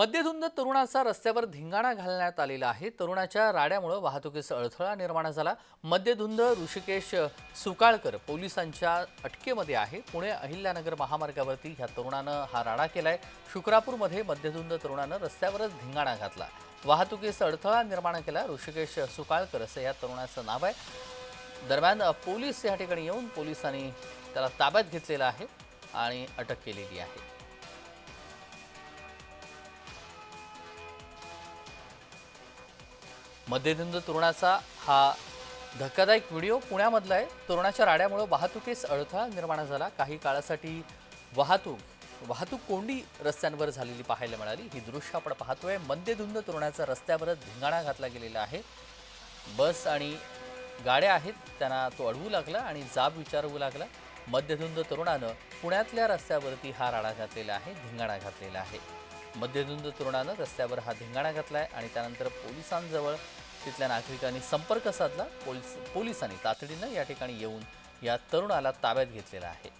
मद्यधुंद तरुणाचा रस्त्यावर धिंगाणा घालण्यात आलेला आहे. तरुणाच्या राड्यामुळे वाहतुकीचा अडथळा निर्माण झाला. मद्यधुंद ऋषिकेश सुकाळकर पोलिसांच्या अटकेमध्ये आहे. पुणे अहिल्यानगर महामार्गावरती ह्या तरुणानं हा राडा केलाय. शुक्रापूरमध्ये मद्यधुंद तरुणानं रस्त्यावरच धिंगाणा घातला. वाहतुकीचा अडथळा निर्माण केला. ऋषिकेश सुकाळकर असं या तरुणाचं नाव आहे. दरम्यान पोलीस या ठिकाणी येऊन पोलिसांनी त्याला ताब्यात घेतलेला आहे आणि अटक केलेली आहे. मध्यधुंद तरुणाचा हा धक्कादायक व्हिडिओ पुण्यामधला आहे. तरुणाच्या राड्यामुळे वाहतुकीस अडथळा निर्माण झाला. काही काळासाठी वाहतूक वाहतूक कोंडी रस्त्यांवर झालेली पाहायला मिळाली. ही दृश्य आपण पाहतोय. मध्यधुंद तरुणाचा रस्त्यावरच धिंगाणा घातला गेलेला आहे. बस आणि गाड्या आहेत. त्यांना तो अडवू लागला आणि जाब विचारवू लागला. मध्यधुंद तरुणानं पुण्यातल्या रस्त्यावरती हा राडा घातलेला आहे धिंगाणा घातलेला आहे. मध्यधुंद तरुणानं रस्त्यावर हा धिंगाणा घातलाय आणि त्यानंतर पोलिसांजवळ तिथल्या नागरिकांनी संपर्क साधला. पोलीस पोलिसांनी तातडीनं या ठिकाणी येऊन या तरुणाला ताब्यात घेतलेला आहे.